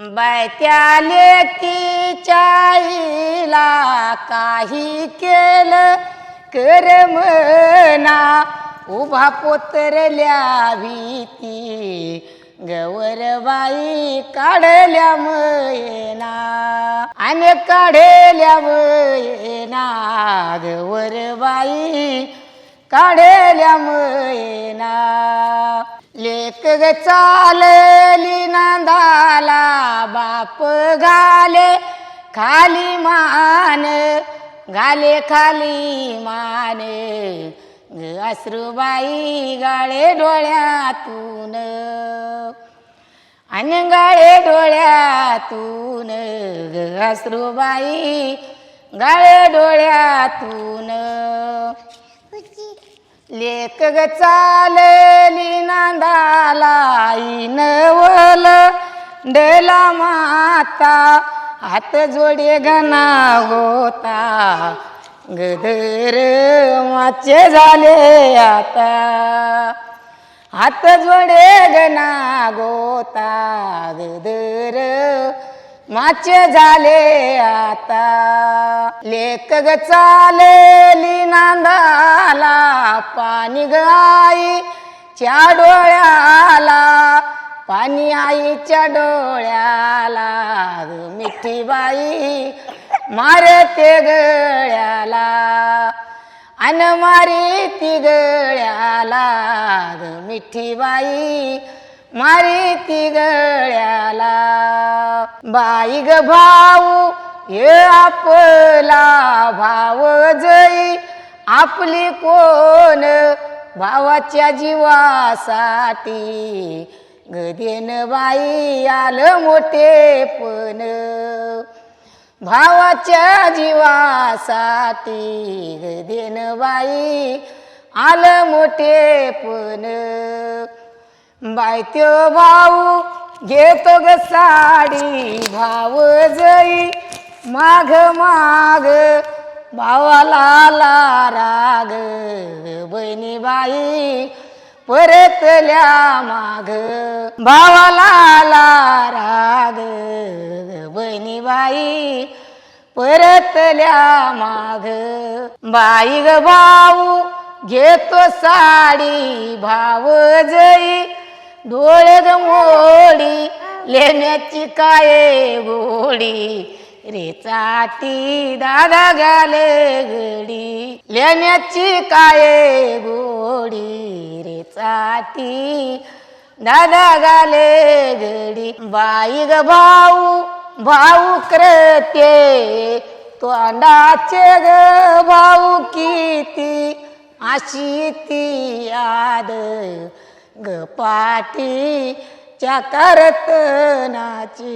बायत्या लेकीच्या आईला काही केलं? कर मना उभा पोतरल्या भीती. गवरबाई काढल्या मयेना. आणि काढल्या मयेना. गवरबाई काढल्या मयेना. लेक चालली नांदाला बाप घाले खाली मान घाले खाली मान. अश्रुबाई गाळे डोळ्यातून आणि गाळे डोळ्यातून. अश्रुबाई गाळे डोळ्यातून. लेक ग चालली नांदाला नवल डला माता. हात जोडे गना होता. गदर माचे झाले आता. हात जोडे गना गोता गदर माचे झाले आता. लेक ग चालेली नांदाला पाणी गाई च्या डोळ्याला. पाणी आईच्या डोळ्याला मिठी बाई मारते गळ्याला. अन मारी ती गळ्याला मिठी बाई मारी ती गळ्याला. बाई ग भाऊ हे आपला भाव जई. आपली कोण भावाच्या जीवासाठी? गदेन बाई आलं मोठे पण. भावाच्या जीवासाठी गदेन बाई आलं मोठे पण. बायत्यो भाऊ घेतो ग साडी भाव जई माग माग भावाला आला राग बहिणी बाई परतल्या माग भावाला आला राग बहिणी बाई परतल्या माग बाई ग भाऊ घेतो साडी भाव जई डोळे मोडी लेण्याची काय गोडी. रे चाती दादा गाले गडी लेण्याची काय गोडी. रे चाती दादा गाले गडी बाई ग भाऊ भाऊ करते. तोंडाचे ग भाऊ किती? अशी ती याद ग पाठी च्या करतनाची